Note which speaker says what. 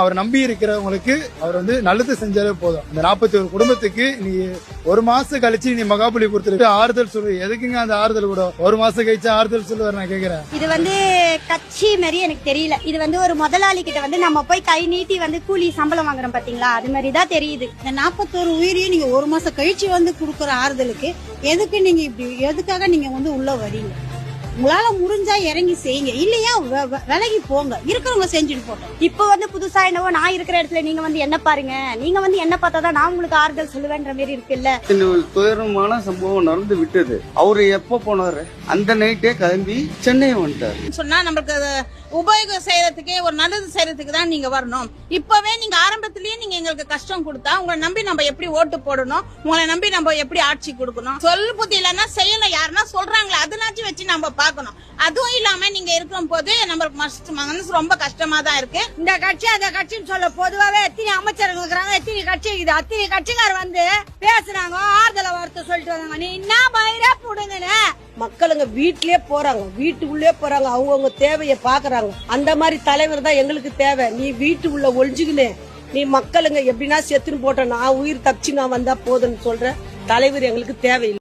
Speaker 1: அவர் நம்பி இருக்கிறவங்களுக்கு அவர் வந்து நல்லது செஞ்சாலே போதும். இந்த நாற்பத்தி ஒரு குடும்பத்துக்கு நீ ஒரு மாசம் கழிச்சு நீ மகாபலிபுரத்துல ஆறுதல் சொல்லு. எதுக்குங்க அந்த ஆறுதல் கூட? ஒரு மாசம் கழிச்சு ஆறுதல் சொல்லுவார் நான் கேக்குறேன்.
Speaker 2: இது வந்து கட்சி மாதிரி எனக்கு தெரியல. இது வந்து ஒரு முதலாளி கிட்ட வந்து நம்ம போய் கை நீட்டி வந்து கூலி சம்பளம் வாங்குறோம் பாத்தீங்களா? அது மாதிரி தான் தெரியுது.
Speaker 3: இந்த நாற்பத்தோரு உயிரையும் நீங்க ஒரு மாசம் கழிச்சு வந்து கொடுக்குற ஆறுதலுக்கு எதுக்கு நீங்க இப்படி எதுக்காக நீங்க வந்து உள்ள வரீங்க? உங்களால முடிஞ்சா இறங்கி செய்யுங்க. இல்லையா விலகி போங்க. இருக்கிறவங்க செஞ்சுட்டு போட்டோம்
Speaker 2: இப்போ வந்து புதுசா என்னவோ நான் இருக்கிற இடத்துல நீங்க வந்து என்ன பாருங்க? நீங்க வந்து என்ன பார்த்தாதான் நான் உங்களுக்கு ஆறுதல் சொல்லுவேன்ற மாதிரி இருக்குல்ல?
Speaker 4: இந்த ஒரு துயரமான சம்பவம் நடந்து விட்டது. அவரு எப்ப போனாரு? அந்த நைட்டே கிளம்பி சென்னை வந்துட்டாரு.
Speaker 5: சொன்னா நம்மளுக்கு அது உபயோகம் செய்யறதுக்கு ஒரு நல்லது செய்யறதுக்கு தான் நீங்க வரணும். இப்பவே நீங்க ஆரம்பத்திலேயே நீங்க எங்களுக்கு கஷ்டம் கொடுத்தா உங்களை நம்பி நம்ம எப்படி ஓட்டு போடணும்? உங்களை நம்பி நம்ம எப்படி ஆட்சி கொடுக்கணும்? சொல் புத்தி இல்லைன்னா செய்யல யாருன்னா சொல்றாங்களே வச்சு நம்ம பார்க்கணும். அதுவும் இல்லாம நீங்க இருக்கும் போது நம்மளுக்கு மனசு மனசு ரொம்ப கஷ்டமா தான் இருக்கு.
Speaker 3: இந்த கட்சி அந்த கட்சின்னு சொல்ல பொதுவாவே எத்தனை அமைச்சர்கள் இருக்கிறாங்க எத்தனை கட்சி இருக்குது? அத்தனை கட்சிக்கார் வந்து பேசுறாங்க ஆறுதல வார்த்தை சொல்லிட்டு வந்தாங்க நீ என்ன பயிரா புடுங்கன்னு
Speaker 6: மக்களுங்க வீட்லயே போறாங்க வீட்டுக்குள்ளே போறாங்க அவங்கவுங்க தேவையை பாக்குறாங்க அந்த மாதிரி தலைவர் தான் எங்களுக்கு தேவை. நீ வீட்டுக்குள்ள ஒழிஞ்சுக்கினு நீ மக்களுங்க எப்படின்னா செத்துன்னு போட்ட நான் உயிர் தப்பிச்சு நான் வந்தா போதுன்னு சொல்ற தலைவர் எங்களுக்கு தேவையில்லை.